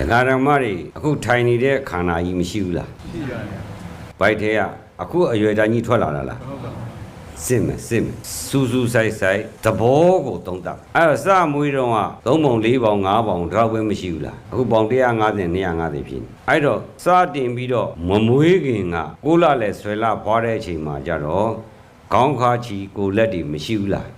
တရားဓမ္မတွေအခုထိုင်နေတဲ့ခန္ဓာကြီးမရှိဘူးလားရှိရတယ်ဘိုက်ထဲကအခုအရွယ်တန်းကြီးထွက်လာတာလားဟုတ်ပါစစ်မယ်စစ်မယ်စူးစူးဆိုင်ဆိုင်သဘောကိုသုံးသပ်အဲ့တော့စမွေးတော့က3ပုံ4ပုံ5ပုံတော့ပဲမရှိဘူးလားအခုပုံ150 250ဖြစ်နေအဲ့တော့စတင်ပြီးတော့မမွေးခင်ကကိုလာလဲဆွဲလာပွားတဲ့အချိန်မှာကြတော့ခေါင်းခါချီကိုလက်တွေမရှိဘူးလား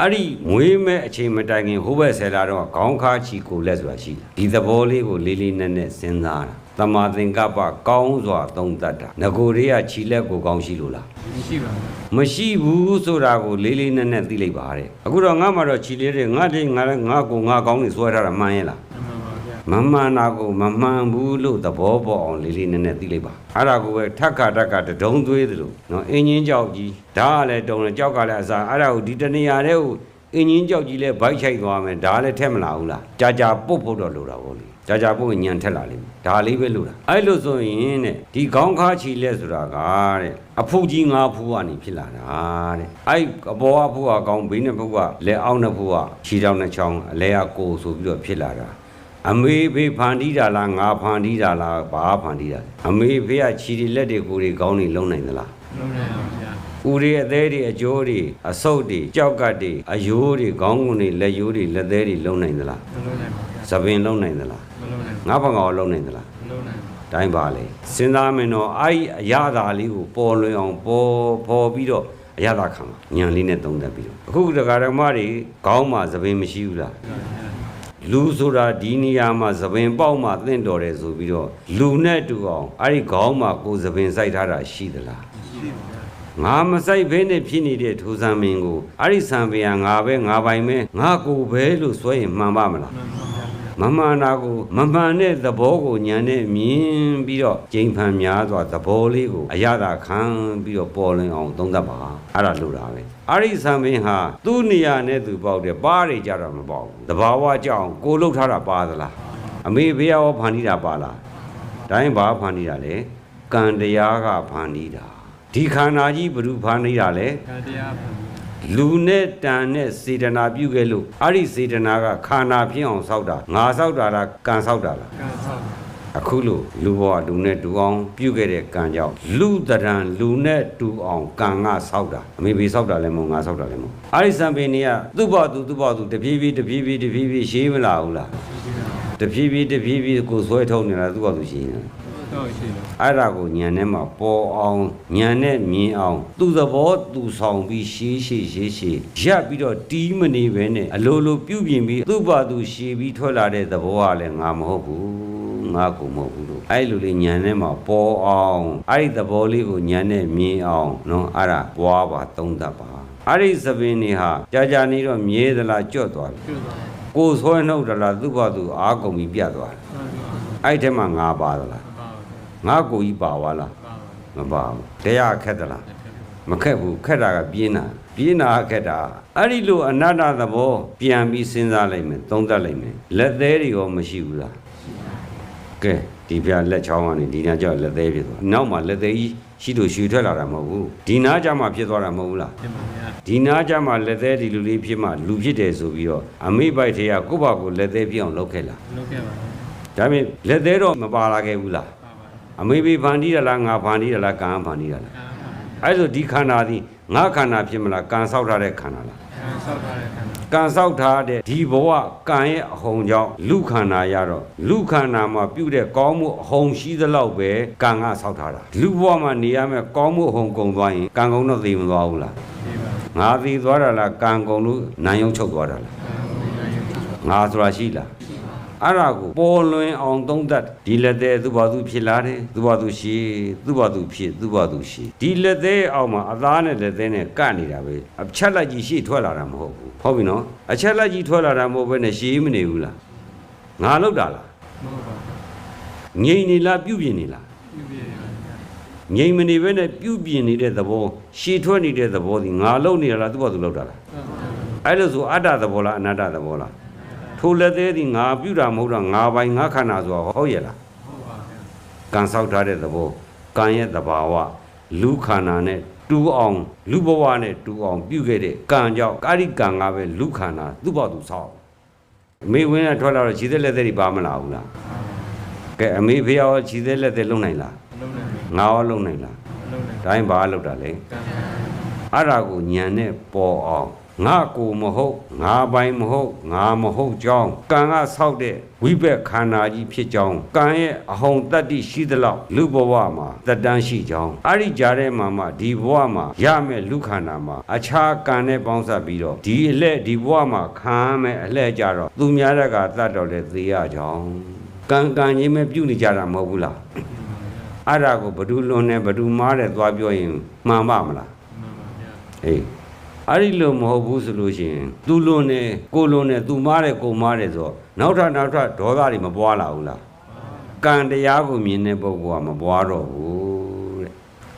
အဲ့ဒီမွေးမဲ့အချိန်မတိုင်ခင်ဟိုဘက်ဆယ်လာတော့ခေါင်းခါချီကိုလက်ဆိုတာရှိတယ်ဒီသဘောလေးကိုလေးလေးနက်နက်စဉ်းစားတာတမာသင်္ကပ္ပကောင်းစွာသုံးသပ်တာငကိုတွေကခြိလက်ကိုကောင်းရှိလို့လားမရှိပါဘူးမရှိဘူးဆိုတာကိုလေးလေးနက်နက်သိလိုက်ပါတဲ့အခုတော့ငါမှတော့ခြီလေးတွေငါတိငါလည်းငါကိုငါကောင်းနေစွဲထားတာမှန်ရဲ့လားအ မှန်ပါဗျာမမှန်တာကိုမမှန်ဘူးလို့သဘောပေါက်အောင်လေးလေးနက်နက်သိလိုက်ပါအဲ့ဒါကိုပဲထက်ခါတက်ကတဒုံသွေးသလိုနော်အင်းချင်းကြောက်ကြီးဓာတ်ကလည်းတုံတယ်ကြောက်ကလည်းအစားအဲ့ဒါကိုဒီတနေရာတဲ့ကိုအင်းချင်းကြောက်ကြီးလည်းဗိုက်ချိုက်သွားမယ်ဒါလည်းထက်မလာဘူးလားကြာကြာပုတ်ဖို့တော့လိုတာပေါ့လေကြာကြာပုတ်ရင်ညံထက်လာလိမ့်မယ်ဒါလေးပဲလိုတာအဲ့လိုဆိုရင်တဲ့ဒီခေါင်းခါချီလက်ဆိုတာကတဲ့အဖူကြီးငါဖူးကနေဖြစ်လာတာတဲ့အဲ့အပေါ်အဖူးကကောင်းဘေးနဲ့ဖူးကလက်အောက်နဲ့ဖူးကခြေထောက်နဲ့ချောင်းအလဲကကိုဆိုပြီးတော့ဖြစ်လာတာ အမေဖေးဖန်တီးတာလားငါဖန်တီးတာလားဘာဖန်တီးတာလဲအမေဖေးကခြီတွေလက်တွေကိုယ်တွေကိုင်းနေလုံးနိုင်သလားလုံးနေပါဗျာဦးတွေအသေးတွေအကျိုးတွေအဆုပ်တွေကြောက်ကတ်တွေအယိုးတွေခေါင်းကုန်းတွေလက်ယိုးတွေလက်သေးတွေလုံးနိုင်သလားမလုံးနိုင်ပါဗျာသပင်လုံးနိုင်သလားမလုံးနိုင်ငါဖန်ကောင်လုံးနိုင်သလားမလုံးနိုင်တိုင်းပါလေစဉ်းစားမင်းတော့အဲ့ဒီအရာသာလေးကိုပေါ်လွင်အောင်ပေါ်ပေါ်ပြီးတော့အရာသာခံမှာညံလေးနဲ့သုံးသပ်ပြီးတော့အခုတရားဓမ္မတွေခေါင်းမှာသပင်မရှိဘူးလားပါဗျာ လူဆိုတာဒီနေရာမှာသပင်ပေါက်မှသင့်တော်တယ်ဆိုပြီးတော့လူနဲ့တူအောင်အဲ့ဒီခေါင်းမှာကိုယ်သပင်စိုက်ထားတာရှိသလားရှိပါဗျာငါမစိုက်ဘဲနဲ့ဖြစ်နေတဲ့ထူဆံမင်းကိုအဲ့ဒီဆံပင်ကငါပဲငါပိုင်ပဲငါကိုယ်ပဲလို့စွဲရင်မှန်ပါမလားမှန်ပါဗျာမမှန်တာကိုမမှန်တဲ့သဘောကိုညာနဲ့မြင်ပြီးတော့ကျိန်ဖန်များစွာသဘောလေးကိုအရသာခံပြီးတော့ပေါ်လွင်အောင်သုံးသပ်ပါအဲ့ဒါလို့တာပဲ အဲ့ဒီဆံပင်ဟာသူ့နေရာနဲ့သူပေါက်တယ်ပါးတွေကြတော့မပေါက်ဘူးတဘာဝကြောင့်ကိုလှုပ်ထားတာပါသလားအမေဘေးရောဖန်တီးတာပါလားတိုင်းဘာဖန်တီးတာလဲကံတရားကဖန်တီးတာဒီခန္ဓာကြီးဘ누구ဖန်တီးတာလဲကတရားပါလူနဲ့တန်နဲ့စေတနာပြုခဲ့လို့အဲ့ဒီစေတနာကခန္ဓာဖြစ်အောင်ဆောက်တာငါဆောက်တာလားကံဆောက်တာလားကံဆောက် အခုလို့လူဘဝလူနဲ့တူအောင်ပြုခဲ့တဲ့ကံကြောင့်လူတရံလူနဲ့တူအောင်ကံကဆောက်တာအမေဘေဆောက်တာလည်းမဟုတ်ငါဆောက်တာလည်းမဟုတ်အဲ့ဒီစံပင်တွေကသူ့ဘသူသူ့ဘသူတပြေးပြေးတပြေးပြေးတပြေးပြေးရှေးမလာဘူးလားရှိပါတပြေးပြေးတပြေးပြေးကိုဆွဲထုတ်နေတာသူ့ဘသူရှေးနေတယ်တော့ရှိတယ်အဲ့ဒါကိုညံထဲမှာပေါ်အောင်ညံနဲ့မြင်အောင် သူ့သဘောသူဆောင်ပြီးရှေးရှေးရှေးရှေးရပ်ပြီးတော့တီးမနေပဲနဲ့အလိုလိုပြုတ်ပြင်ပြီးသူ့ဘာသူရှေးပြီးထွက်လာတဲ့သဘောကလည်းငါမဟုတ်ဘူး ငါကိုမဟုတ်ဘူးလို့အဲ့လိုလေးညံထဲမှာပေါ်အောင်အဲ့ဒီသဘောလေးကိုညံနဲ့မြင်အောင်နော်အဲ့ဒါပွားပါသုံးသပ်ပါအဲ့ဒီသပင်တွေဟာကြာကြာနေတော့မြဲသလားကြွတ်သွားတယ်ပြုသွားကိုယ်ဆွဲနှုတ်သလားသူ့ဘာသူအားကုန်ပြီးပြတ်သွားတယ်ပါပါအဲ့ဒီထဲမှာငါပါသလားပါငါကိုကြီးပါသွားလားပါမပါဘူးတရားခက်သလားမခက်ဘူးခက်တာကပြင်းတာပြင်းတာကခက်တာအဲ့ဒီလိုအနတ္တသဘောပြန်ပြီးစဉ်းစားလိုက်မယ်သုံးသပ်လိုက်မယ်လက်သေးတွေရောမရှိဘူးလား ကဲဒီပြလက်ချောင်းကနေဒီနာကြောက်လက်သေးဖြစ်သွားနောက်မှလက်သေးကြီးရှိလို့ရွှေထွက်လာတာမဟုတ်ဘူးဒီနာကြမှာဖြစ်သွားတာမဟုတ်ဘူးလားတင်ပါဗျာဒီနာကြမှာလက်သေးဒီလူလေးဖြစ်မှလူဖြစ်တယ်ဆိုပြီးတော့အမိပိုက်ထေကကိုယ့်ဘာကိုယ်လက်သေးဖြစ်အောင်လုပ်ခဲ့လားလုပ်ခဲ့ပါဗျာဒါပေမဲ့လက်သေးတော့မပါလာခဲ့ဘူးလားပါပါအမေဘေဖန်တီးရလားငါဖန်တီးရလားကံဖန်တီးရလားကံပါအဲ့ဆိုဒီခန္ဓာသည်ငါခန္ဓာဖြစ်မလားကံဆောက်ထားတဲ့ခန္ဓာလားကံဆောက်ထားတဲ့ခန္ဓာ ကံဆောက်ထားတဲ့ဒီဘဝကံရဲ့အဟုန်ကြောင့်လူခန္ဓာရတော့လူခန္ဓာမှာပြုတဲ့ကောင်းမှုအဟုန်ရှိသလောက်ပဲကံကဆောက်ထားတာလူဘဝမှာနေရမယ်ကောင်းမှုအဟုန်ကုန်သွားရင်ကံကုန်တော့သိမသွားဘူးလားဒီပါငါသိသွားတာလားကံကုန်လို့နာယုံချုပ်သွားတာလားကံကိုရရုပ်ငါဆိုတာရှိလားအဲ့ဒါကိုပေါ်လွင်အောင်သုံးသပ်ဒီလက်သေးသူ့ဘာသူဖြစ်လာတယ်သူ့ဘာသူရှိသူ့ဘာသူဖြစ်သူ့ဘာသူရှိဒီလက်သေးအောင်မှာအသားနဲ့လက်သေးနဲ့ကတ်နေတာပဲအချက်လက်ကြီးရှေ့ထွက်လာတာမဟုတ်ဘူး ဟုတ်ပြီနော်အချက်လက်ကြီးထွက်လာတာမဟုတ်ဘဲနဲ့ရှေးမနေဘူးလားငါလောက်တာလားမဟုတ်ပါဘူးငြိမ်နေလားပြုတ်ပြင်နေလားပြုပြရပါဗျာငြိမ်မနေဘဲနဲ့ပြုတ်ပြင်နေတဲ့သဘောရှေ့ထွက်နေတဲ့သဘောဒီငါလောက်နေရလားသူ့ဘာသူလောက်တာလားဟုတ်ပါဘူးအဲ့လိုဆိုအတ္တသဘောလားအနတ္တသဘောလားထိုလက်သေးဒီငါပြုတာမဟုတ်တာငါပိုင်ငါခန္ဓာဆိုတာဟုတ်ရဲ့လားဟုတ်ပါဗျာကံဆောက်ထားတဲ့သဘောကံရဲ့သဘာဝလူခန္ဓာနဲ့ တူအောင်လူဘဝနဲ့တူအောင်ပြုခဲ့တဲ့ကံကြောင့်ကာရိကံကပဲလူခန္ဓာသူ့ဘောသူဆောက်အမေဝင်းကထွက်လာတော့ခြေသက်လက်သက်တွေပါမလာဘူးလားကဲအမေဖေရောခြေသက်လက်သက်လုံနိုင်လားလုံးနေငါရောလုံနိုင်လားလုံးနေဒါရင်ဘာလုံတာလဲကံအဲ့ဒါကိုညံနဲ့ပေါ်အောင် ငါကိုမဟုတ်ငါပိုင်မဟုတ်ငါမဟုတ်ကြောင်းကံကဆောက်တဲ့ဝိဘက်ခန္ဓာကြီးဖြစ်ကြောင်းကံရဲ့အဟုန်တတ္တိရှိသလောက်လူဘဝမှာတက်တန်းရှိကြောင်းအဲ့ဒီကြားထဲမှာမှဒီဘဝမှာရမယ်လူခန္ဓာမှာအခြားကံနဲ့ပေါင်းစပ်ပြီးတော့ဒီအလက်ဒီဘဝမှာခံရမယ်အလက်ကြတော့သူများတက်ကတတ်တော်လဲသေရကြောင်းကံကံကြီးမဲ့ပြုတ်နေကြတာမဟုတ်ဘူးလားအဲ့ဒါကိုဘဒုလွန်နဲ့ဘဒုမားတဲ့သွားပြောရင်မှန်ပါမလားမှန်ပါဗျာအေး အဲ့ဒီလိုမဟုတ်ဘူးဆိုလို့ရှိရင်သူလွန်နေကိုလွန်နေသူမားတယ်ကိုမားတယ်ဆိုတော့နောက်ထပ်နောက်ထပ်ဒေါသတွေမပွားလာဘူးလားကံတရားကိုမြင်တဲ့ပုဂ္ဂိုလ်ကမပွားတော့ဘူးတဲ့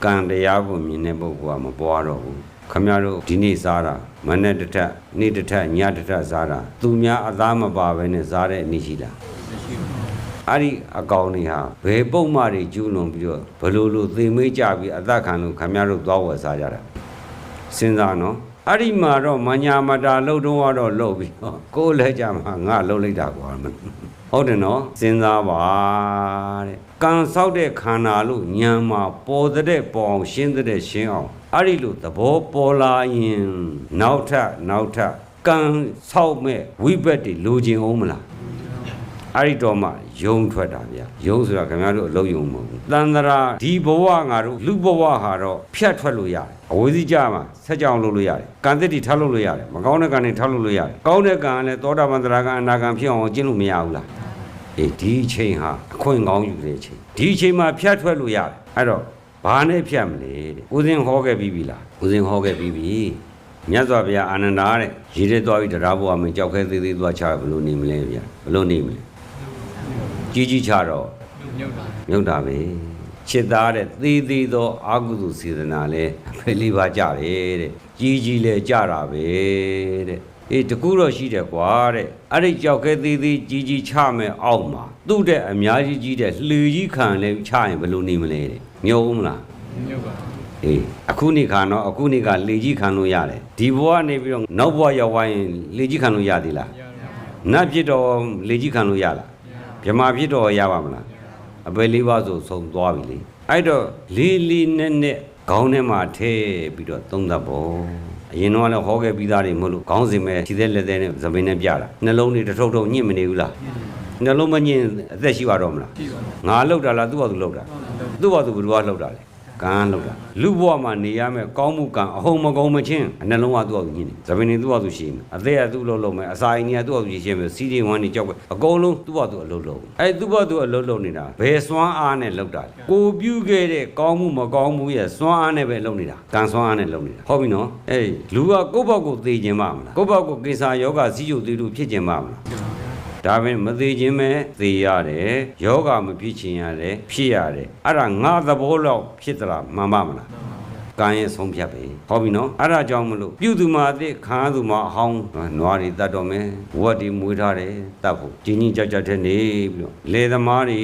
ကံတရားကိုမြင်တဲ့ပုဂ္ဂိုလ်ကမပွားတော့ဘူးခမရတို့ဒီနေ့စားတာမနေ့တစ်ထက်နေ့တစ်ထက်ညတစ်ထက်စားတာသူများအသားမပါဘဲနဲ့စားတဲ့အနေရှိလားမရှိဘူးအဲ့ဒီအကောင်တွေဟာဘယ်ပုံမှန်တွေကျူးလွန်ပြီးတော့ဘလို့လို့သေမေးကြပြီးအသက်ခံလို့ခမရတို့သွားဝယ်စားကြတာစဉ်းစားနော် အဲ့ဒီမှာတော့မညာမတာလှုပ်တော့ကတော့လှုပ်ပြီးတော့ကိုယ်လည်းကြမှာငါလှုပ်လိုက်တာကွာဟုတ်တယ်နော်စဉ်းစားပါတဲ့ကံဆောက်တဲ့ခန္ဓာလို့ညံမှာပေါ်တဲ့ပေါ်အောင်ရှင်းတဲ့ရှင်းအောင်အဲ့ဒီလိုသဘောပေါ်လာရင်နောက်ထပ်နောက်ထပ်ကံဆောက်မဲ့ဝိဘက်တွေလိုချင်အောင်မလားအဲ့ဒီတော့မှ ယုံထွက်တာဗျာယုံဆိုတာခင်ဗျားတို့အလုံးယုံမဟုတ်ဘူးတန်တရာဒီဘဝငါတို့လူဘဝဟာတော့ဖြတ်ထွက်လို့ရတယ်အဝိဇ္ဇကြမှာဆက်ကြောင်လုပ်လို့ရတယ်ကံသစ်တီထားလို့လို့ရတယ်မကောင်းတဲ့ကံတွေထားလို့လို့ရတယ်ကောင်းတဲ့ကံကလည်းသောတာပန်တရာကံအနာကံဖြစ်အောင်ကျင့်လို့မရဘူးလားအေးဒီအချိန်ဟာအခွင့်ကောင်းယူတဲ့အချိန်ဒီအချိန်မှာဖြတ်ထွက်လို့ရတယ်အဲ့တော့ဘာနဲ့ဖြတ်မလဲတဲ့ဦးဇင်းဟောခဲ့ပြီးပြီလားဦးဇင်းဟောခဲ့ပြီးပြီမြတ်စွာဘုရားအာနန္ဒာတဲ့ရေထဲသွားပြီးတရားဘုရားမင်းကြောက်ခဲသေးသေးသွားချဘယ်လိုနေမလဲဗျာဘယ်လိုနေမလဲ ကြီးကြီးချတော့မြုပ်တာမြုပ်တာပဲချစ်သားတဲ့သေးသေးသောအာဟုသူစေတနာလဲဖိလိပါကြတယ်တဲ့ကြီးကြီးလဲကြတာပဲတဲ့အေးတကူတော့ရှိတယ်ကွာတဲ့အဲ့ဒီကြောက်ခဲသေးသေးကြီးကြီးချမဲ့အောက်မှာသူ့တဲ့အများကြီးကြီးတဲ့လှူကြီးခံလဲချရင်ဘယ်လိုနေမလဲတဲ့မြုပ်ဦးမလားမြုပ်ပါအေးအခုနေခါတော့အခုနေကလေကြီးခံလို့ရတယ်ဒီဘဝနေပြီးတော့နောက်ဘဝရောက်သွားရင်လေကြီးခံလို့ရသေးလားရရနတ်ဖြစ်တော့လေကြီးခံလို့ရလားရ ဗြဟ္မာဖြစ်တော့ရပါမလားအပယ်လေးပါးဆိုဆုံးသွားပြီလေအဲ့တော့လေးလေးနဲ့နဲ့ခေါင်းထဲမှာထည့်ပြီးတော့သုံးသပ်ဖို့အရင်တော့လည်းဟောခဲ့ပြီးသားတွေမဟုတ်လို့ခေါင်းစဉ်ပဲခြေသက်လက်သက်နဲ့သပင်းနဲ့ပြတာနှလုံးတွေတစ်ထုပ်ထုပ်ညှင့်မနေဘူးလားနှလုံးမညှင့်အသက်ရှိပါတော့မလားကြည့်ပါငါလှုပ်တာလားသူ့ဘာသူလှုပ်တာသူ့ဘာသူဘယ်သူကလှုပ်တာလဲ ကံလှုပ်တာလူဘဝမှာနေရမယ်ကောင်းမှုကံအဟုန်မကုန်းမချင်းအနှလုံးကသူ့ဘာသူညှင့်နေသပင်းတွေသူ့ဘာသူရှိနေအသက်ကသူ့လှုပ်လို့မယ်အစာအိမ်တွေကသူ့ဘာသူရှိမယ်စီးတွေဝမ်းတွေကြောက်ပဲအကုန်လုံးသူ့ဘာသူအလှုပ်လှုပ်အဲ့သူ့ဘာသူအလှုပ်လှုပ်နေတာဘယ်စွမ်းအားနဲ့လှုပ်တာလဲကိုပြုခဲ့တဲ့ကောင်းမှုမကောင်းမှုရဲ့စွမ်းအားနဲ့ပဲလှုပ်နေတာကံစွမ်းအားနဲ့လှုပ်နေတာဟုတ်ပြီနော်အေးလူကကိုယ့်ဘက်ကိုသိခြင်းမမလားကိုယ့်ဘက်ကိုကိစ္စယောဂစီးကျုပ်သေးလို့ဖြစ်ခြင်းမမလား ဒါပဲမသေးခြင်းပဲသေရတယ်ယောဂမဖြစ်ခြင်းရတယ်ဖြစ်ရတယ်အဲ့ဒါငါသဘောလောက်ဖြစ်သလားမှန်ပါမလားကံရဲ့ဆုံးဖြတ်ပဲဟောပြီနော်အဲ့ဒါကြောင့်မလို့ပြုသူမှာအစ်ခါသူမှာအဟောင်းနွားတွေတတ်တော့မယ်ဝတ်တွေမွေးထားတယ်တတ်ဖို့ကြီးကြီးကြပ်ကြပ်တဲ့နေပြီးတော့လေသမားတွေ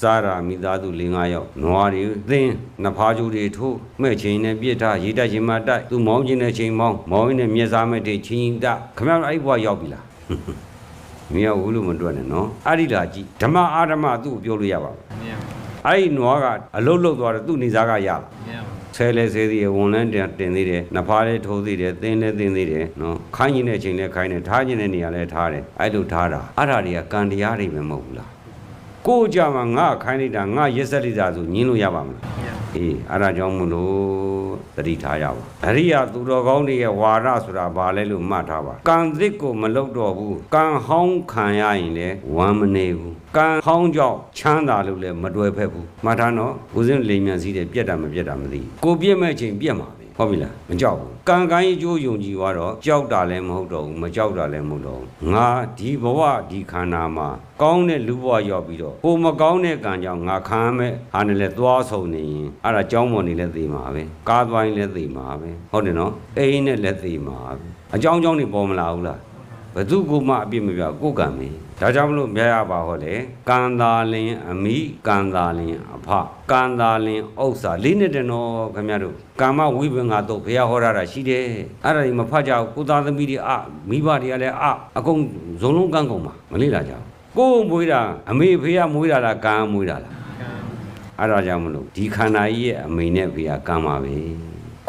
စားတာမိသားစု၄၅ယောက်နွားတွေသင်းနှစ်ဖားကျူတွေထိုးမဲ့ချင်းနဲ့ပြစ်ထားရေးတက်ချင်းမှတိုက်သူမောင်းချင်းနဲ့ချင်းမောင်းမောင်းရင်းနဲ့မျက်စားမဲ့တွေချင်းချင်းတက်ခမရအဲ့ဘွားရောက်ပြီလား မင်းကဝုလို့မတွက်နဲ့နော်အဲ့ဒီလာကြည့်ဓမ္မအာဓမ္မသူ့ကိုပြောလို့ရပါဘူးမြင်အဲ့ဒီနွားကအလုတ်လုတ်သွားတယ်သူ့နေစားကရလာမြင်ဆဲလဲဆဲသေးတယ်ဝန်လန်းတင်တင်သေးတယ်နဖားလဲထိုးသေးတယ်သင်းလဲသင်းသေးတယ်နော်ခိုင်းရင်တဲ့ချိန်လဲခိုင်းတယ်ထားခြင်းတဲ့နေရာလဲထားတယ်အဲ့လိုထားတာအဲ့ဒါတွေကကံတရားတွေပဲမဟုတ်ဘူးလား ကိုယ်ကြမှာငါခိုင်းလိုက်တာငါရက်ဆက်လိုက်တာဆိုညင်းလို့ရပါမလားမြင်အေးအဲ့ဒါကြောင့်မလို့တတိထားရပါအရိယာသူတော်ကောင်းတွေရဲ့ဝါဒဆိုတာဘာလဲလို့မှတ်ထားပါကံသစ်ကိုမလုတော့ဘူးကံဟောင်းခံရရင်လည်းဝမ်းမနေဘူးကံဟောင်းကြောင့်ချမ်းသာလို့လည်းမတွယ်ဖက်ဘူးမှတ်ထားနော်ဦးစင်းလိမ်မြန်စည်းတယ်ပြက်တာမပြက်တာမသိဘူးကိုပြက်မဲ့ချိန်ပြက်မှာပဲ ဟုတ်ပြီလားမကြောက်ဘူးကံကိုင်းအကျိုးယုံကြည်သွားတော့ကြောက်တာလည်းမဟုတ်တော့ဘူးမကြောက်တာလည်းမဟုတ်တော့ဘူးငါဒီဘဝဒီခန္ဓာမှာကောင်းတဲ့လူဘဝရောက်ပြီးတော့ကိုမကောင်းတဲ့ကံကြောင့်ငါခံရမဲ့ဟာနဲ့လည်းသွားဆုံနေရင်အဲ့ဒါကြောင်းမွန်နေလည်းသိမှာပဲကားသွားရင်လည်းသိမှာပဲဟုတ်တယ်နော်အိမ်နဲ့လည်းသိမှာပဲအကြောင်းကြောင်းတွေပေါ်မလာဘူးလား ဘသူကမှအပြစ်မပြကိုယ်ကံမေဒါကြောင့်မလို့မြတ်ရပါဟောလေကံသာလင်အမိကံသာလင်အဖကံသာလင်ဥစ္စာလေးနဲ့တနော်ခင်ဗျားတို့ကာမဝိပင်္ဂါတော့ဘုရားဟောရတာရှိတယ်အဲ့ဒါဒီမဖတ်ကြဘူးကိုသားသမီးတွေအမိဘတွေကလည်းအအကုန်ဇုံလုံးကန်းကုန်ပါမလေးလာကြဘူးကိုယ်မွေးတာအမေဖေးကမွေးတာလားကံမွေးတာလားကံအဲ့ဒါကြောင့်မလို့ဒီခန္ဓာကြီးရဲ့အမိနဲ့ဖေးကကံပါပဲ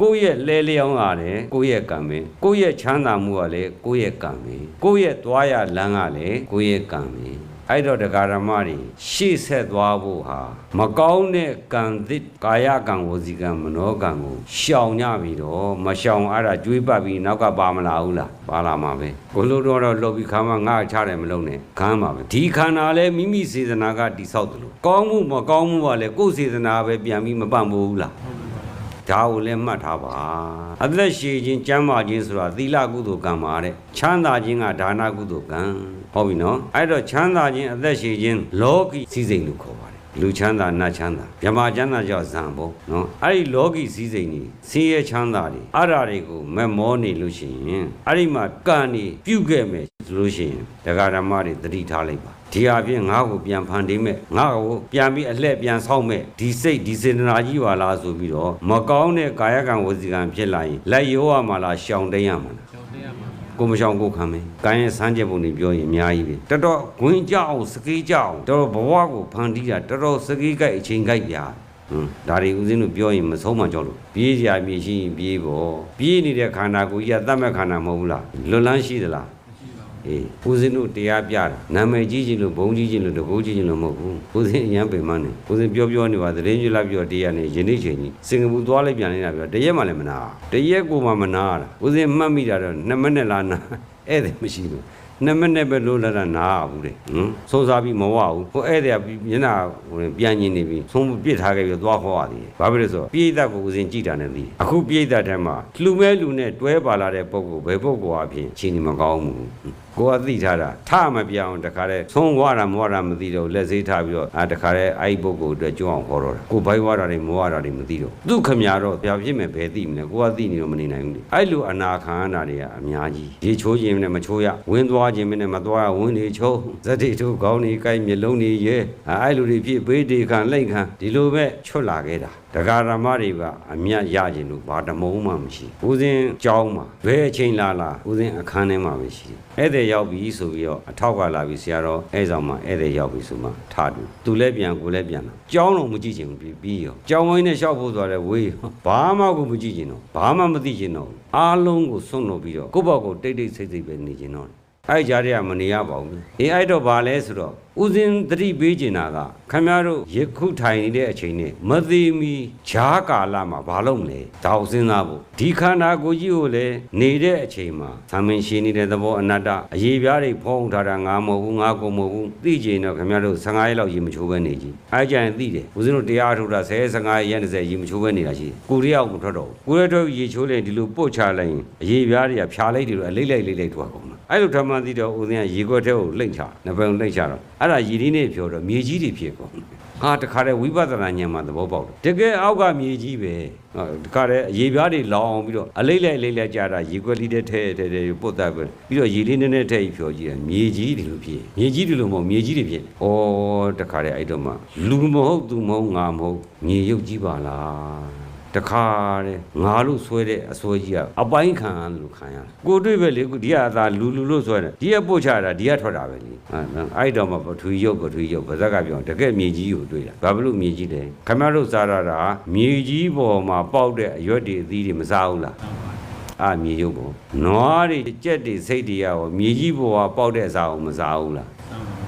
ကိုယ့်ရဲ့လဲလျောင်းရတယ်ကိုယ့်ရဲ့ကံပဲကိုယ့်ရဲ့ချမ်းသာမှုကလည်းကိုယ့်ရဲ့ကံပဲကိုယ့်ရဲ့သွားရလမ်းကလည်းကိုယ့်ရဲ့ကံပဲအဲ့တော့တရားဓမ္မတွေရှေ့ဆက်သွားဖို့ဟာမကောင်းတဲ့ကံသစ်ကာယကံဝစီကံမနောကံကိုရှောင်ကြပြီးတော့မရှောင်အဲ့ဒါကျွေးပတ်ပြီးနောက်ကပါမလာဘူးလားပါလာမှာပဲကိုလိုတော့တော့လှုပ်ပြီးခါမှငါချတယ်မလုံးနဲ့ခမ်းပါပဲဒီခန္ဓာလည်းမိမိစေတနာကတိဆောက်တယ်လို့ကောင်းမှုမကောင်းမှုကလည်းကိုယ်စေတနာပဲပြန်ပြီးမပန့်ဘူးလားဟုတ်ပြီပါ ဒါကိုလည်းမှတ်ထားပါအသက်ရှည်ခြင်းကျမ်းမာခြင်းဆိုတာသီလကုသိုလ်ကံပါတဲ့ချမ်းသာခြင်းကဒါနကုသိုလ်ကံဟုတ်ပြီနော်အဲ့တော့ချမ်းသာခြင်းအသက်ရှည်ခြင်းလောကီစည်းစိမ်လို့ခေါ်ပါတယ်လူချမ်းသာနတ်ချမ်းသာမြမချမ်းသာကြောင့်ဇံဘုံနော်အဲ့ဒီလောကီစည်းစိမ်ကြီးဆင်းရဲချမ်းသာတွေအဲ့ဓာတွေကိုမက်မောနေလို့ရှိရင်အဲ့ဒီမှာကံနေပြုတ်ခဲ့မယ် ဆိုလို့ရှိရင်တရားဓမ္မတွေသတိထားလိုက်ပါဒီအပြင်ငါ့ကိုပြန်ဖန်တီးမဲ့ငါ့ကိုပြန်ပြီးအလှည့်ပြန်ဆောက်မဲ့ဒီစိတ်ဒီစေတနာကြီးပါလားဆိုပြီးတော့မကောင်းတဲ့ကာယကံဝစီကံဖြစ်လာရင်လက်ရောရမှာလားရှောင်တိန်ရမှာလားကျောင်းသေးရမှာကိုမရှောင်ကိုခံမယ်။ကိုင်းရဲ့စမ်းချက်ပုံတွေပြောရင်အများကြီးပဲ။တော်တော်ဂွင်းကြအောင်စကေးကြအောင်တော်တော်ဘဝကိုဖန်တီးတာတော်တော်စကေးကြိုက်အချိန်ကြိုက်ပြာ။ဟွန်းဒါတွေဦးဇင်းတို့ပြောရင်မဆုံးမကြောက်လို့ပြေးကြမြေရှိရင်ပြေးပေါ့။ပြေးနေတဲ့ခန္ဓာကိုယ်ကြီးကတတ်မဲ့ခန္ဓာမဟုတ်ဘူးလား။လွတ်လန်းရှိသလားမရှိပါဘူး။ အေးဦးဇင်းတို့တရားပြတာနာမည်ကြီးခြင်းလို့ဘုံကြီးခြင်းလို့တကူကြီးခြင်းလို့မဟုတ်ဘူး။ဦးဇင်းအရန်ပင်မနဲ့ဦးဇင်းပြောပြောနေပါသတင်းကြလာပြောတရားနဲ့ယနေ့ချိန်ကြီးစင်ကာပူသွားလိုက်ပြန်နေတာပြောတရက်မှလည်းမနာ။တရက်ကိုမှမနာတာ။ဦးဇင်းမှတ်မိတာတော့2မိနစ်လားနာ။ဧည့်သည်မရှိဘူး။နှစ်မိနစ်ပဲလို့လာတာနားဘူးတဲ့ဟမ်စိုးစားပြီးမဝဘူးဟိုဧည့်သည်ကမျက်နှာဟိုပြန်ညင်နေပြီသုံးပြစ်ထားခဲ့ပြီးသွားဟောရသေးတယ်ဘာဖြစ်လို့လဲဆိုတော့ပြိဿကိုဦးစင်ကြည့်တာနဲ့သိတယ်အခုပြိဿထဲမှာလှူမဲလူနဲ့တွဲပါလာတဲ့ပုံကိုဘယ်ပုံကအဖြစ်ချင်းနေမကောင်းဘူးကိုကသိထားတာထမပြောင်းတခါတည်းသုံးဝတာမဝတာမသိတော့လက်စေးထားပြီးတော့အာတခါတည်းအဲ့ဒီပုံကိုအတွက်ကြွအောင်ခေါ်တော့တာကိုဘိုက်ဝတာတွေမဝတာတွေမသိတော့သူခမရတော့ပြဖြစ်မယ်ဘယ်သိမလဲကိုကသိနေတော့မနေနိုင်ဘူးလေအဲ့လိုအနာခံရတာတွေကအများကြီးရေချိုးခြင်းနဲ့မချိုးရဝင်းသွားခြင်းနဲ့မသွားရဝင်းနေချိုးဇက်တိတို့ခေါင်းနေကိုက်မျက်လုံးနေရဲအဲ့လိုတွေဖြစ်ဘေးဒေခံလိမ့်ခံဒီလိုပဲချွတ်လာခဲ့တာ တရားဓမ္မတွေကအမြတ်ရခြင်းလို့ဘာတမုံမှမရှိဦးစင်းကြောင်းမှာဘယ်အချိန်လာလာဦးစင်းအခန်းထဲမှာပဲရှိတယ်ဧည့်သည်ရောက်ပြီဆိုပြီးတော့အထောက်ကလာပြီဆရာတော်ဧည့်ဆောင်မှာဧည့်သည်ရောက်ပြီဆိုမှထားတူသူလည်းပြန်ကိုလည်းပြန်လာကြောင်းတော့မကြည့်ချင်ဘူးပြီးပြီးရောကြောင်းဝင်းနဲ့ရှောက်ဖို့ဆိုတယ်ဝေးဘာမှကိုမကြည့်ချင်တော့ဘာမှမသိချင်တော့ဘူးအားလုံးကိုစွန့်လို့ပြီးတော့ကိုယ့်ဘောက်ကိုတိတ်တိတ်ဆိတ်ဆိတ်ပဲနေချင်တော့တယ် အဲ့ကြားတွေကမနေရပါဘူး။အေးအဲ့တော့ဘာလဲဆိုတော့ဥစဉ်သတိပေးကျင်တာကခမရတို့ယခုထိုင်နေတဲ့အချိန်နဲ့မသေးမီဈာကာလမှာဘာလုပ်မလဲ။ဒါကိုစဉ်းစားဖို့ဒီခန္ဓာကိုယ်ကြီးကိုလည်းနေတဲ့အချိန်မှာသမင်ရှင်နေတဲ့သဘောအနတ္တအရေးပြားတွေဖုံးထားတာငါမဟုတ်ဘူးငါကိုမဟုတ်ဘူးသိကျင်တော့ခမရတို့15ရက်လောက်ရေမချိုးပဲနေကြည့်။အဲ့ကြရင်သိတယ်။ဥစဉ်တို့တရားထုတ်တာ10 15ရက်20ရေမချိုးပဲနေတာရှိတယ်။ကိုရီးယားကမထွက်တော့ဘူး။ကိုရီးယားတို့ရေချိုးလိုက်ဒီလိုပုတ်ချလိုက်ရင်အရေးပြားတွေကဖြာလိုက်တယ်လို့အလိမ့်လိုက်လိမ့်လိုက်ထွက်ကုန်တာ အဲ့လိုဓမ္မသီတော့ဦးဇင်းကရေခွက်ထဲကိုလိမ့်ချနဘယ်လိမ့်ချတော့အဲ့ဒါရည်ရင်းနေပြောတော့မြေကြီးတွေဖြစ်ကုန်ဟာတခါတည်းဝိပဿနာဉာဏ်မှာသဘောပေါက်တယ်တကယ်အောက်ကမြေကြီးပဲဟောတခါတည်းရေပြားတွေလောင်အောင်ပြီးတော့အလိမ့်လိုက်အလိမ့်လိုက်ကြတာရေခွက်လေးတဲ့ထဲထဲထဲပုတ်တက်ပဲပြီးတော့ရေလေးနည်းနည်းထဲကြီးဖြောကြည့်တယ်မြေကြီးတွေလို့ဖြစ်မြေကြီးတွေလို့မဟုတ်မြေကြီးတွေဖြစ်ဩတခါတည်းအဲ့တော့မှလူမဟုတ်သူမဟုတ်ငါမဟုတ်မြေရုပ်ကြီးပါလား တခါတဲ့ငါလို့ဆွဲတဲ့အစွဲကြီးကအပိုင်းခံရလို့ခံရတယ်ကိုတွေ့ပဲလေကိုဒီကသာလူလူလို့ဆွဲတယ်ဒီကပို့ချတာဒီကထွက်တာပဲလေအဲ့အဲ့တော့မှပထဝီရုပ်ပထဝီရုပ်ဗဇက်ကပြောတကယ်မြေကြီးကိုတွေ့တာဘာဖြစ်လို့မြေကြီးလဲခမရတို့စားရတာမြေကြီးပေါ်မှာပေါက်တဲ့အရွက်တွေအသီးတွေမစားဘူးလားတောင်းပါအာမြေရုပ်ပေါ့နွားတွေကြက်တွေစိတ်တွေရောမြေကြီးပေါ်မှာပေါက်တဲ့အစာကိုမစားဘူးလားတောင်းပါ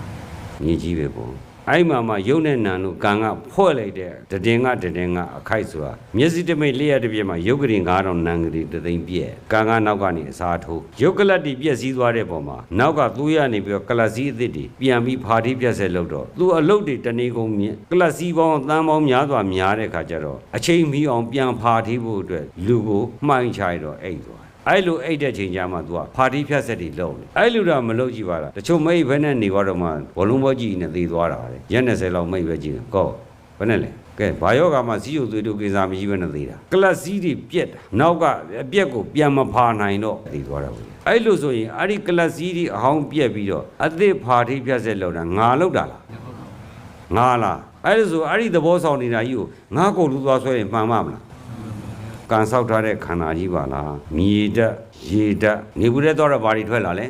မြေကြီးပဲပေါ့ အဲ့မှာမှယုံနဲ့နံတို့ကံကဖွဲ့လိုက်တဲ့တည်ငါတည်ငါအခိုက်ဆိုတာမျက်စိတမိတ်လျှက်တစ်ပြက်မှာယုတ်ကရင်9000နံကလေးတသိမ့်ပြက်ကံကနောက်ကနေအစားထိုးယုတ်ကလတ်တီပြက်စည်းသွားတဲ့ပုံမှာနောက်ကသွေးရနေပြီးတော့ကလတ်စည်းအသစ်တွေပြန်ပြီးဖာတိပြက်ဆက်လို့တော့သူအလုတ်တွေတနေကုန်မြင်ကလတ်စည်းပေါင်းတန်းပေါင်းများစွာများတဲ့ခါကျတော့အချိန်မီအောင်ပြန်ဖာတိဖို့အတွက်လူကိုမှိုင်းချရတော့အိတ်သွား အဲ့လိုအိတ်တဲ့ချိန်ကျမှ तू ကဖာတီးဖြတ်ဆက်တွေလုံတယ်အဲ့လိုတော့မလုံကြည့်ပါလားတချို့မိတ်ဘဲနဲ့နေသွားတော့မှဘလုံးဘောကြီးနဲ့သေသွားတာလေရက်20လောက်မိတ်ပဲကြည့်တယ်ကောဘယ်နဲ့လဲကဲဘာယောဂမှစီးရုပ်သွေးတို့ကိစ္စမရှိဘဲနဲ့သေးတာကလတ်စီးတွေပြက်တာနောက်ကအပြက်ကိုပြန်မဖာနိုင်တော့သိသွားတာဘူးအဲ့လိုဆိုရင်အဲ့ဒီကလတ်စီးတွေအဟောင်းပြက်ပြီးတော့အသစ်ဖာထိဖြတ်ဆက်လောက်တာငါလောက်တာလားငါလားအဲ့လိုဆိုအဲ့ဒီသဘောဆောင်နေတာကြီးကိုငါကိုလူသွားဆွဲရင်မှန်ပါမလား ကန်ဆောက်ထားတဲ့ခန္ဓာကြီးပါလားမြေတက်ရေတက်နေဘူးတဲ့တော့ဘာတွေထွက်လာလဲ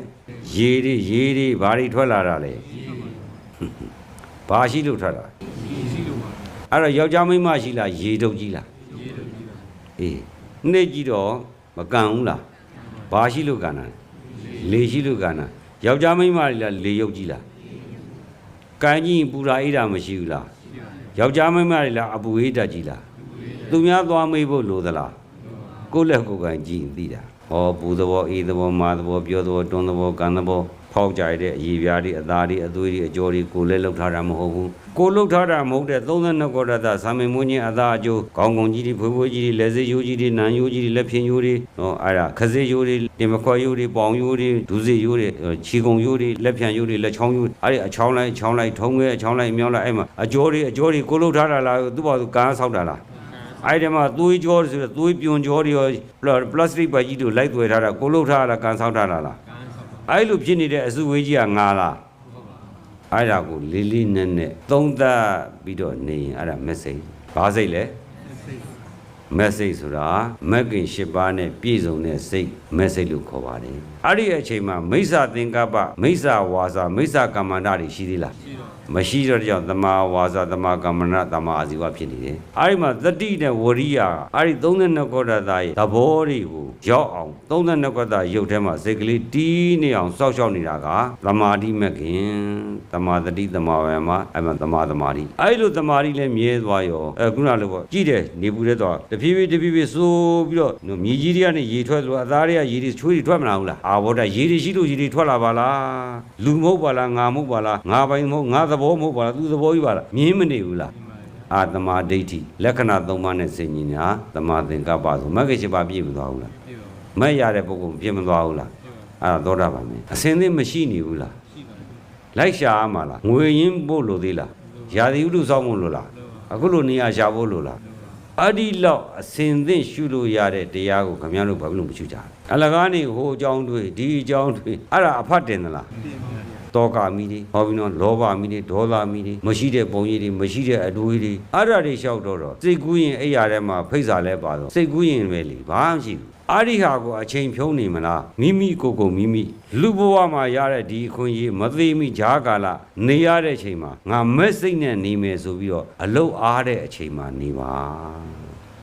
ရေတွေရေတွေဘာတွေထွက်လာတာလဲဘာရှိလို့ထွက်လာဒီရှိလို့ပါအဲ့တော့ယောက်ျားမိန်းမရှိလားရေတုပ်ကြီးလားရေးတော့ကြီးတာအေးနေ့ကြီးတော့မကန်ဘူးလားဘာရှိလို့ကန်တာလဲလေရှိလို့ကန်တာယောက်ျားမိန်းမတွေလားလေရုပ်ကြီးလားကန်ကြီးပူရာအိဒါမရှိဘူးလားရှိပါတယောက်ျားမိန်းမတွေလားအပူအိဒါကြီးလား သူများသွားမေးဖို့လိုသလားကိုယ့်လက်ကိုယ်ကန်ကြည့်ရင်သိတာဟောပူသဘောအေးသဘောမာသဘောပြောသဘောတွန်းသဘောကန်သဘောဖောက်ကြရတဲ့အည်ပြားတွေအသားတွေအသွေးတွေအကြောတွေကိုယ်လည်းလှုပ်ထားတာမဟုတ်ဘူးကိုယ်လှုပ်ထားတာမဟုတ်တဲ့32ကောရတသာမင်မွန်းချင်းအသားအကျိုးခေါင်းကုံကြီးတွေဖွေးဖွေးကြီးတွေလက်စေးရိုးကြီးတွေနံရိုးကြီးတွေလက်ဖြင့်ရိုးတွေဟောအဲ့ဒါခစေးရိုးတွေတင်မခွက်ရိုးတွေပေါင်ရိုးတွေဒူးစေးရိုးတွေခြေကုံရိုးတွေလက်ဖြန့်ရိုးတွေလက်ချောင်းရိုးအဲ့ဒီအချောင်းလိုက်အချောင်းလိုက်ထုံးငဲအချောင်းလိုက်မြောင်းလိုက်အဲ့မှာအကျော်တွေအကျော်တွေကိုယ်လှုပ်ထားတာလားသူ့ဘာသူကားဆောက်တာလား အဲ့ဒီမှာသွေးကြောဆိုတော့သွေးပြွန်ကြောတွေရောပလတ်စတစ်ပဲကြီးတို့လိုက်သွဲထားတာကိုလုတ်ထားတာကန်ဆောက်ထားတာလားကန်းဆောက်အဲ့လိုဖြစ်နေတဲ့အစုဝေးကြီးကငါလားဟုတ်ပါအဲ့ဒါကိုလေးလေးနက်နက်သုံးသပ်ပြီးတော့နေရင်အဲ့ဒါ message ဘာစိတ်လဲစိတ် message ဆိုတာမက်ကင်၈ပါးနဲ့ပြည့်စုံတဲ့စိတ် message လို့ခေါ်ပါတယ် အဲ့ဒီအချိန်မှာမိစ္ဆာသင်္ကပ္ပမိစ္ဆာဝါစာမိစ္ဆာကမ္မန္တတွေရှိသေးလားရှိတော့မရှိတော့တဲ့ကြောင့်သမာဝါစာသမာကမ္မနာသမာအာဇီဝဖြစ်နေတယ်။အဲဒီမှာတတိနဲ့ဝရိယအဲဒီ32ကောဋ္ဌတာရဲ့သဘောတွေကိုရောက်အောင်32ကောဋ္ဌရုပ်ထဲမှာစိတ်ကလေးတီးနေအောင်စောက်ရှောက်နေတာကသမာဓိမက္ခင်သမာတတိသမာဝေမှာအဲမှာသမာသမာဓိအဲဒီလိုသမာဓိလည်းမြဲသွားရောအဲခုနလိုပေါ့ကြည့်တယ်နေပူတဲ့တော့တဖြည်းဖြည်းတဖြည်းဖြည်းစိုးပြီးတော့နော်မြေကြီးတွေကနေရေထွက်လို့အသားတွေကရေတွေချွေးတွေထွက်မလာဘူးလားအာဘောဓရေတွေရှိလို့ရေတွေထွက်လာပါလားလူမဟုတ်ပါလားငါမဟုတ်ပါလားငါပိုင်မဟုတ်ငါသဘောမဟုတ်ပါလားသူသဘောကြီးပါလားမြင်းမနေဘူးလားဒီမှာအာသမာဒိဋ္ဌိလက္ခဏာ၃ပါးနဲ့ဆင်ញင်ညာသမာသင်္ကပ္ပဆိုမဂ္ဂင်၈ပါးပြည့်မသွားဘူးလားပြေပါမက်ရတဲ့ပုဂ္ဂိုလ်ပြည့်မသွားဘူးလားပြေပါအဲ့ဒါသောတာပန်ပဲအစင်းသင်းမရှိနေဘူးလားရှိပါလိုက်ရှာရမှာလားငွေရင်းဖို့လိုသေးလားယာတိဥဒုစောင့်ဖို့လိုလားလို့ပါအခုလိုနေရာရှာဖို့လိုလားလို့ပါ အဲ့ဒီလောက်အစင်သင့်ရှုလို့ရတဲ့တရားကိုခင်ဗျားတို့ဘာဖြစ်လို့မရှုကြလဲအလကားနေဟိုအကြောင်းတွေဒီအကြောင်းတွေအဲ့ဒါအဖတ်တင်သလားပြေပါတောကမိတွေဟောပြီးတော့လောဘမိတွေဒေါသမိတွေမရှိတဲ့ပုံရိပ်တွေမရှိတဲ့အတွေးတွေအဲ့ဒါတွေလျှောက်တော့တော့စိတ်ကူးရင်အဲ့ရထဲမှာဖိတ်စာလဲပါတော့စိတ်ကူးရင်ပဲလေဘာမှမရှိဘူး အာရိဟာကိုအချိန်ဖြုံးနေမလားမိမိကိုယ်ကိုမိမိလူဘဝမှာရတဲ့ဒီအခွင့်အရေးမသေးမိဂျားကာလနေရတဲ့အချိန်မှာငါမက်စိတ်နဲ့နေမယ်ဆိုပြီးတော့အလုတ်အားတဲ့အချိန်မှာနေပါ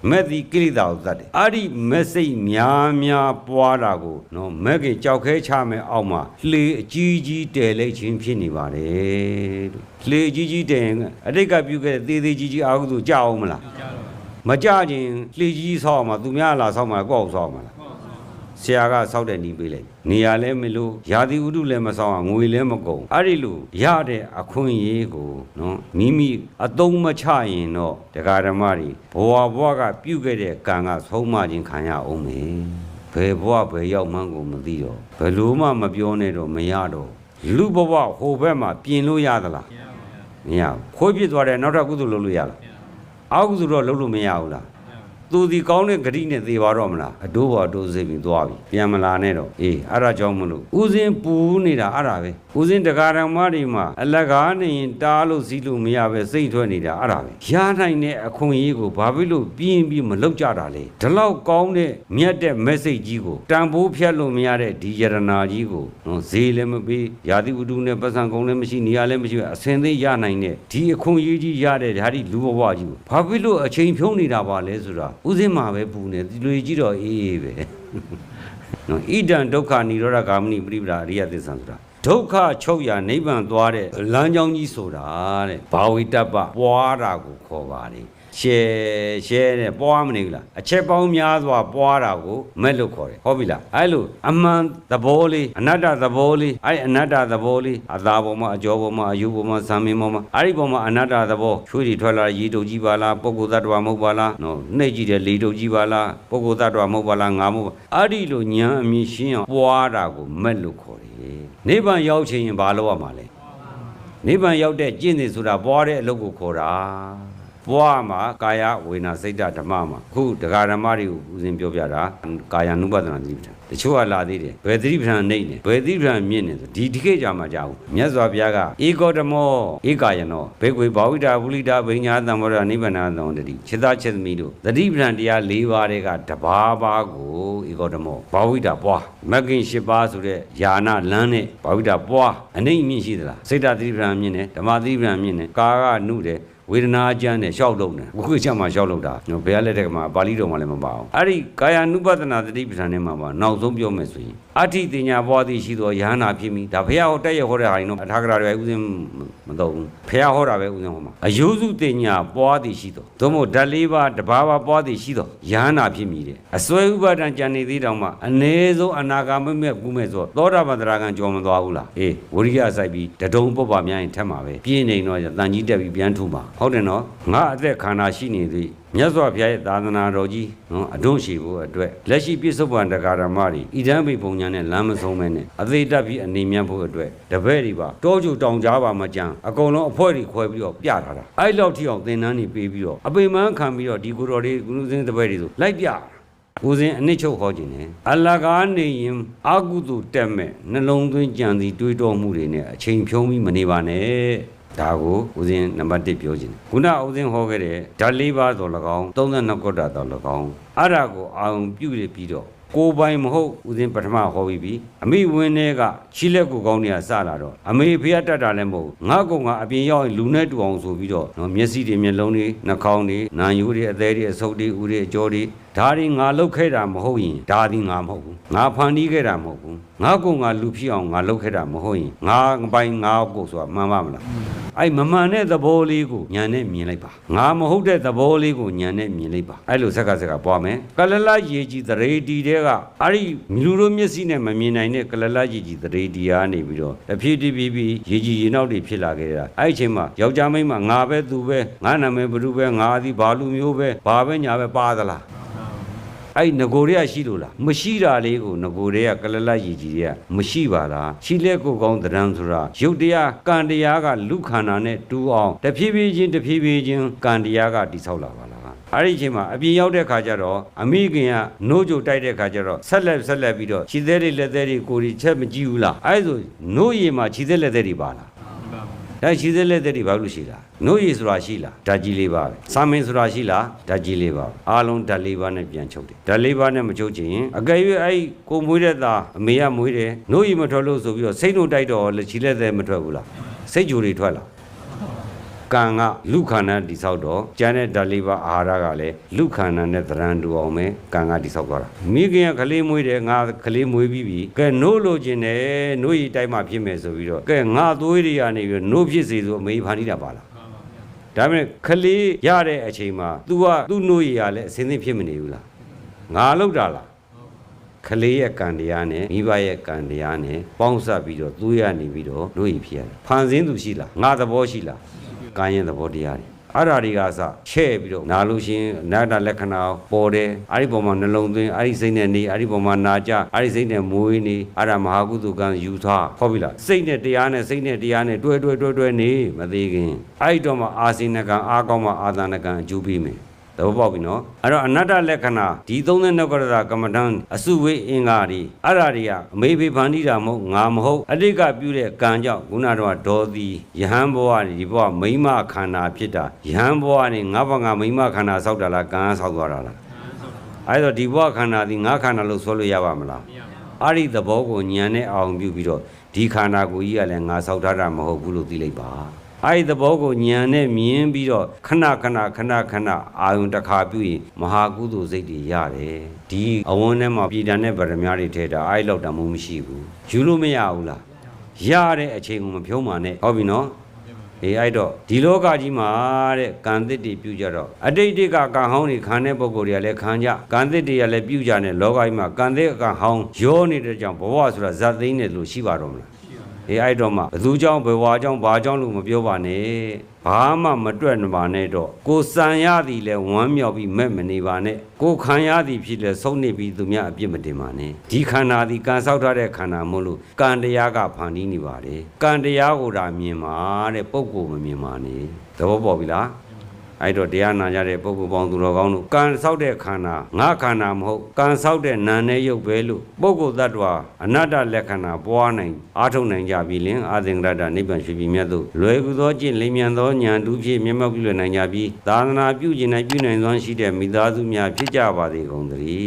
မက်ဒီကိရိတာကိုသတ်တယ်အဲ့ဒီမက်စိတ်များများပွားတာကိုနော်မက်ကကြောက်ခဲချမယ်အောက်မှာလှေအကြီးကြီးတဲလိုက်ခြင်းဖြစ်နေပါတယ်လို့လှေအကြီးကြီးတဲရင်အတိတ်ကပြုခဲ့တဲ့သေးသေးကြီးကြီးအာဟုသူကြောက်အောင်မလားကြားတော့ မကြခြင်းလှေကြီးဆောက်အောင်မှာသူများလာဆောက်မှာကိုယ့်အောင်ဆောက်မှာလားဟုတ်ဟုတ်ဆရာကဆောက်တဲ့နီးပေးလိုက်နေရာလည်းမလို့ယာတိဥဒုလည်းမဆောက်အောင်ငွေလည်းမကုန်အဲ့ဒီလိုရတဲ့အခွင့်အရေးကိုနော်မိမိအသုံးမချရင်တော့တရားဓမ္မတွေဘဝဘဝကပြုတ်ခဲ့တဲ့ကံကဆုံးမခြင်းခံရအောင်မယ်ဘယ်ဘဝဘယ်ရောက်မှန်းကိုမသိတော့ဘယ်လိုမှမပြောနဲ့တော့မရတော့လူဘဝဟိုဘက်မှာပြင်လို့ရသလားကျင်းပါဗျာမရဘူးခွေးပြစ်သွားတယ်နောက်ထပ်ကုသိုလ်လုပ်လို့ရလားကျင်းပါ အောက်ကုသိုလ်တော့လုပ်လို့မရဘူးလားကျင်းပါ သူဒီကောင်းတဲ့ဂတိနဲ့သေပါတော့မလားအတိုးပေါ်အတိုးစိတ်ပြီးသွားပြီပြန်မလာနဲ့တော့အေးအဲ့ဒါကြောင့်မလို့ဥစဉ်ပူနေတာအဲ့ဒါပဲဥစဉ်တကာရမတွေမှာအလကားနေရင်တားလို့စီးလို့မရပဲစိတ်ထွက်နေတာအဲ့ဒါပဲရနိုင်တဲ့အခွင့်အရေးကိုဘာဖြစ်လို့ပြင်းပြီးမလောက်ကြတာလဲဒီလောက်ကောင်းတဲ့မြတ်တဲ့ message ကြီးကိုတန်ဖိုးဖြတ်လို့မရတဲ့ဒီယရနာကြီးကိုနော်ဈေးလည်းမပေးယာတိဥတုနဲ့ပတ်စံကုန်လည်းမရှိနေရာလည်းမရှိပဲအစင်သေးရနိုင်တဲ့ဒီအခွင့်အရေးကြီးရတဲ့ဒါဒီလူဘဝကြီးကိုဘာဖြစ်လို့အချိန်ဖြုံးနေတာပါလဲဆိုတာဥစဉ်မှာပဲပူနေဒီလူကြီးတော့အေးအေးပဲနော်ဣဒံဒုက္ခនិရောဓဂာမနိပရိပဒါအရိယသစ္စာဆိုတာဒုက္ခချုပ်ရာနိဗ္ဗာန်သွားတဲ့လမ်းကြောင်းကြီးဆိုတာတဲ့ဘာဝိတ္တပပွားတာကိုခေါ်ပါတယ် ရှဲရှဲတဲ့ပွားမနေဘူးလားအချက်ပေါင်းများစွာပွားတာကိုမက်လို့ခေါ်တယ်ဟုတ်ပြီလားအဲ့လိုအမှန်သဘောလေးအနတ္တသဘောလေးအဲ့အနတ္တသဘောလေးအသာပေါ်မှာအကျော်ပေါ်မှာအယူပေါ်မှာဇံမင်းပေါ်မှာအဲ့ဒီပေါ်မှာအနတ္တသဘောချွေးတွေထွက်လာရေတုပ်ကြီးပါလားပုဂ္ဂိုလ်သတ္တဝါမဟုတ်ပါလားနော်နှိပ်ကြည့်တဲ့လေတုပ်ကြီးပါလားပုဂ္ဂိုလ်သတ္တဝါမဟုတ်ပါလားငါမဟုတ်ပါအဲ့ဒီလိုဉာဏ်အမြင်ရှင်းအောင်ပွားတာကိုမက်လို့ခေါ်တယ်နိဗ္ဗာန်ရောက်ခြင်းရင်ဘာလို့ရမှာလဲနိဗ္ဗာန်ရောက်တဲ့ကျင့်နေဆိုတာပွားတဲ့အလုပ်ကိုခေါ်တာ ပွားမှာကာယဝေနာစိတ်ဓဓမ္မမှာအခုတရားဓမ္မတွေကိုဦးဇင်းပြောပြတာကာယ ानु ပဒနာသတိပဋ္ဌာန်တချို့ကလာသေးတယ်ဘယ်သတိပဋ္ဌာန်နေနေဘယ်သတိပဋ္ဌာန်မြင့်နေဆိုဒီဒီခေတ်ကြာမှကြာဘူးမြတ်စွာဘုရားကဧကောဓမောဧကာယနောဘေကွေဘာဝိတာဝုလိတာဘိညာသံဘောရနိဗ္ဗာန်သံတတိခြေသားချက်သမီးတို့သတိပဋ္ဌာန်တရား၄ပါးတွေကတဘာပါးကိုဧကောဓမောဘာဝိတာပွားမဂ္ဂင်၈ပါးဆိုတဲ့ယာနာလမ်းနဲ့ဘာဝိတာပွားအနိမ့်မြင့်ရှိသလားစိတ်ဓာတ်သတိပဋ္ဌာန်မြင့်တယ်ဓမ္မသတိပဋ္ဌာန်မြင့်တယ်ကာကနုတယ် ဝေဒနာအကျမ်းနဲ့ရှောက်လုံးတယ်ဘုရားချက်မှာရှောက်လုံးတာဘုရားလက်ထက်ကမှာပါဠိတော်မှာလည်းမပါအောင်အဲ့ဒီကာယ ानु ပဒနာသတိပဋ္ဌာန်နဲ့မှာပါနောက်ဆုံးပြောမယ်ဆိုရင်အဋ္ဌိတင်ညာပွားသည်ရှိသောယဟနာဖြစ်မိဒါဘုရားဟောတက်ရဟောတဲ့ဟာရင်တော့အထာဂရတွေဥစဉ်မတော့ဘူးဘုရားဟောတာပဲဥစဉ်ဟောမှာအယုစုတင်ညာပွားသည်ရှိသောသို့မဟုတ်ဓာတ်လေးပါးတဘာပါပွားသည်ရှိသောယဟနာဖြစ်မိတယ်အစွဲဥပါဒံကြံနေသေးတောင်မှအ ਨੇ ဆုံးအနာဂမမဲ့ကူးမဲ့ဆိုသောတာပန်တရာကံကြော်မသွားဘူးလားအေးဝရိယစိုက်ပြီးတဒုံပုပ္ပများရင်ထက်မှာပဲပြင်းနေတော့တန်ကြီးတက်ပြီးပြန်ထူမှာဟုတ်တယ်နော်ငါအသက်ခန္ဓာရှိနေသည် မြတ်စွာဘုရားရဲ့သာသနာတော်ကြီးနော်အဒွန့်ရှိဖို့အတွက်လက်ရှိပြစ္ဆုတ်ပန်တက္ကရာမတွေဣဒံပိပုံညာနဲ့လမ်းမဆုံးမဲနဲ့အသေးတက်ပြီးအနေမြတ်ဖို့အတွက်တပည့်တွေပါတောကျူတောင်ကြားပါမကြံအကုန်လုံးအဖွဲတွေခွဲပြီးတော့ပြထားတာအဲ့လောက်ထိအောင်သင်တန်းတွေပေးပြီးတော့အပိမန်းခံပြီးတော့ဒီကိုတော်လေးကုလူစင်းတပည့်တွေဆိုလိုက်ပြကိုစဉ်အနစ်ချုပ်ခေါ်ခြင်းနဲ့အလကားနေရင်အာကုသို့တက်မဲ့နှလုံးသွင်းကြံစီတွေးတောမှုတွေနဲ့အချိန်ဖြုံးပြီးမနေပါနဲ့ ဒါကိုဦးဇင်းနံပါတ်1ပြောခြင်းခုနဦးဇင်းဟောခဲ့တဲ့ဓာတ်၄ပါးသော၎င်း32ခုတ္တသော၎င်းအဲ့ဒါကိုအာုံပြုရပြီးတော့ကိုယ်ပိုင်မဟုတ်ဦးဇင်းပထမဟောပြီးပြီအမိဝင်းတွေကချီလက်ကိုကောင်းနေရစလာတော့အမေဖေရတတ်တာလည်းမဟုတ်ဘူးငါကောင်ကအပြင်ရောက်ရင်လူနဲ့တူအောင်ဆိုပြီးတော့နော်မျက်စိတွေမျက်လုံးတွေနှာခေါင်းတွေနာယိုးတွေအသေးတွေအဆုပ်တွေဦးတွေအကြောတွေ ဒါတွေငါလုတ်ခဲ့တာမဟုတ်ရင်ဒါဒီငါမဟုတ်ဘူးငါဖန်တီးခဲ့တာမဟုတ်ဘူးငါကောင်ကလူဖြစ်အောင်ငါလုတ်ခဲ့တာမဟုတ်ရင်ငါပိုင်ငါကိုဆိုတာမှန်ပါမလားအဲ့မမှန်တဲ့သဘောလေးကိုညာနဲ့မြင်လိုက်ပါငါမဟုတ်တဲ့သဘောလေးကိုညာနဲ့မြင်လိုက်ပါအဲ့လိုစက်ကစက်ကပွားမယ်ကလလရေကြီးသရေတီတဲ့ကအဲ့ဒီလူတို့မျက်စိနဲ့မမြင်နိုင်တဲ့ကလလရေကြီးသရေတီအားနေပြီးတော့တဖြည်းဖြည်းဖြည်းဖြည်းရေကြီးရေနောက်တွေဖြစ်လာခဲ့တာအဲ့ဒီအချိန်မှာယောက်ျားမိန်းမငါပဲသူပဲငါနာမည်ဘ누구ပဲငါသည်ဘာလူမျိုးပဲဘာပဲညာပဲပါသလား အဲ့ဒီငကိုတွေကရှိလို့လားမရှိတာလေးကိုငကိုတွေကကလလရည်ကြီးတွေကမရှိပါလားရှိလက်ကိုကောင်းတရံဆိုတာရုပ်တရားကံတရားကလူခန္ဓာနဲ့တူအောင်တဖြည်းဖြည်းချင်းတဖြည်းဖြည်းချင်းကံတရားကတိဆောက်လာပါလားအဲ့ဒီအချိန်မှာအပြင်ရောက်တဲ့ခါကျတော့အမိခင်ကနိုးကြိုတိုက်တဲ့ခါကျတော့ဆက်လက်ဆက်လက်ပြီးတော့ခြေသေးတွေလက်သေးတွေကိုယ်တွေချက်မကြည့်ဘူးလားအဲ့ဒါဆိုနိုးရည်မှာခြေသေးလက်သေးတွေပါလား ဒီပါဒါရှိသေးလက်သက်တွေဘာလို့ရှိလားနှုတ်ရည်ဆိုတာရှိလားဓာတ်ကြီးလေးပါပဲစာမင်းဆိုတာရှိလားဓာတ်ကြီးလေးပါပဲအားလုံးဓာတ်လေးပါနဲ့ပြန်ချုပ်တယ်ဓာတ်လေးပါနဲ့မချုပ်ချင်ရင်အကယ်၍အဲ့ကိုမွေးတဲ့သားအမေကမွေးတယ်နှုတ်ရည်မထွက်လို့ဆိုပြီးတော့စိတ်နှုတ်တိုက်တော့လက်ချီလက်သက်မထွက်ဘူးလားစိတ်ကြိုတွေထွက်လား ကံကလူခန္ဓာတိဆောက်တော့ကျန်တဲ့ဓာတ်လေးပါအာဟာရကလည်းလူခန္ဓာနဲ့သရံတူအောင်ပဲကံကတိဆောက်သွားတာမိခင်ကကလေးမွေးတယ်ငါကလေးမွေးပြီးပြီကဲနိုးလို့ခြင်းတယ်နိုးရီတိုက်မှဖြစ်မယ်ဆိုပြီးတော့ကဲငါသွေးတွေကနေပြီးနိုးဖြစ်စေဆိုအမေဖန်တီးတာပါလားပါပါဗျာဒါပေမဲ့ကလေးရတဲ့အချိန်မှာ तू ကသူ့နို့ရည်ရလဲအစင်းသင်းဖြစ်မနေဘူးလားငါလောက်တာလားကလေးရဲ့ကံတရားနဲ့မိဘရဲ့ကံတရားနဲ့ပေါင်းစပ်ပြီးတော့သူ့ရနေပြီးတော့နို့ရည်ဖြစ်ရတယ်ဖန်ဆင်းသူရှိလားငါသဘောရှိလား ကံရဲ့သဘောတရားတွေအဲ့ဓာတွေကစချဲ့ပြီးတော့နာလို့ရှရင်နာတာလက္ခဏာပေါ်တယ်အဲ့ဒီပုံမှာနှလုံးသွင်းအဲ့ဒီစိတ်နဲ့နေအဲ့ဒီပုံမှာနာကြအဲ့ဒီစိတ်နဲ့မွေးနေအဲ့ဒါမဟာကုသကံယူထားဟုတ်ပြီလားစိတ်နဲ့တရားနဲ့စိတ်နဲ့တရားနဲ့တွဲတွဲတွဲတွဲနေမသေးခင်အဲ့ဒီတော့မှအာစိနကံအာကောင်းမှအာသနကံအကျိုးပေးမယ် သဘောပေါက်ပြီနော်အဲ့တော့အနတ္တလက္ခဏာဒီ32ကရတာကမ္မဋ္ဌာန်းအစုဝေးအင်္ဂါတွေအဲ့ဓာတွေကအမေဖေဖန်တီးတာမဟုတ်ငါမဟုတ်အတိတ်ကပြုတဲ့ကံကြောင့်ခုနတော့ဒေါ်သည်ယဟန်ဘဝနေဒီဘဝမိမခန္ဓာဖြစ်တာယဟန်ဘဝနေငါဘငါမိမခန္ဓာဆောက်တာလားကံဆောက်သွားတာလားအဲဆောက်တာအဲ့တော့ဒီဘဝခန္ဓာဒီငါခန္ဓာလို့ဆိုလို့ရပါမလားမရပါအဲ့ဒီသဘောကိုညံနဲ့အောင်ပြုပြီးတော့ဒီခန္ဓာကိုယ်ကြီးကလည်းငါဆောက်ထားတာမဟုတ်ဘူးလို့သိလိုက်ပါ အဲ့ဒီသဘောကိုညံနဲ့မြင်ပြီးတော့ခဏခဏခဏခဏအာယုံတစ်ခါပြုရင်မဟာကုသိုလ်စိတ်တွေရတယ်ဒီအဝန်းထဲမှာပြည်တန်တဲ့ဗရမ ्या တွေထဲတာအဲ့လောက်တမ်းမရှိဘူးယူလို့မရဘူးလားရတဲ့အချိန်ကိုမဖြုံးပါနဲ့ဟုတ်ပြီနော်အေးအဲ့တော့ဒီလောကကြီးမှာတဲ့ကံသစ်တွေပြုကြတော့အတိတ်တွေကကံဟောင်းတွေခံတဲ့ပုံကိုယ်တွေကလည်းခံကြကံသစ်တွေကလည်းပြုကြတဲ့လောကကြီးမှာကံသစ်ကံဟောင်းရောနေတဲ့ကြောင့်ဘဝဆိုတာဇတ်သိမ်းတယ်လို့ရှိပါတော့မလားရှိပါ အေးအဲ့တော့မှဘသူကြောင့်ဘဝကြောင့်ဘာကြောင့်လို့မပြောပါနဲ့ဘာမှမတွက်ပါနဲ့တော့ကိုစံရသည်လဲဝမ်းမြောက်ပြီးမဲ့မနေပါနဲ့ကိုခံရသည်ဖြစ်လဲဆုံးနေပြီးသူများအပြစ်မတင်ပါနဲ့ဒီခန္ဓာသည်ကံဆောက်ထားတဲ့ခန္ဓာမို့လို့ကံတရားကဖန်တီးနေပါတယ်ကံတရားကိုဒါမြင်ပါတဲ့ပုဂ္ဂိုလ်မမြင်ပါနဲ့သဘောပေါက်ပြီလား အဲ့တော့တရားနာကြတဲ့ပုဂ္ဂိုလ်ပေါင်းသူတော်ကောင်းတို့ကံဆောက်တဲ့ခန္ဓာငါခန္ဓာမဟုတ်ကံဆောက်တဲ့နာနဲ့ရုပ်ပဲလို့ပုဂ္ဂိုလ်တ attva အနတ္တလက္ခဏာပွားနိုင်အားထုတ်နိုင်ကြပြီလင်အာသင်္ကရတနိဗ္ဗာန်ရှိပြီမြတ်တို့လွယ်ကူသောကျင့်လင်းမြန်သောဉာဏ်တူဖြင့်မျက်မှောက်ပြုလွယ်နိုင်ကြပြီသာသနာပြုကျင်နိုင်ပြုနိုင်စွမ်းရှိတဲ့မိသားစုများဖြစ်ကြပါစေကုန်သတည်း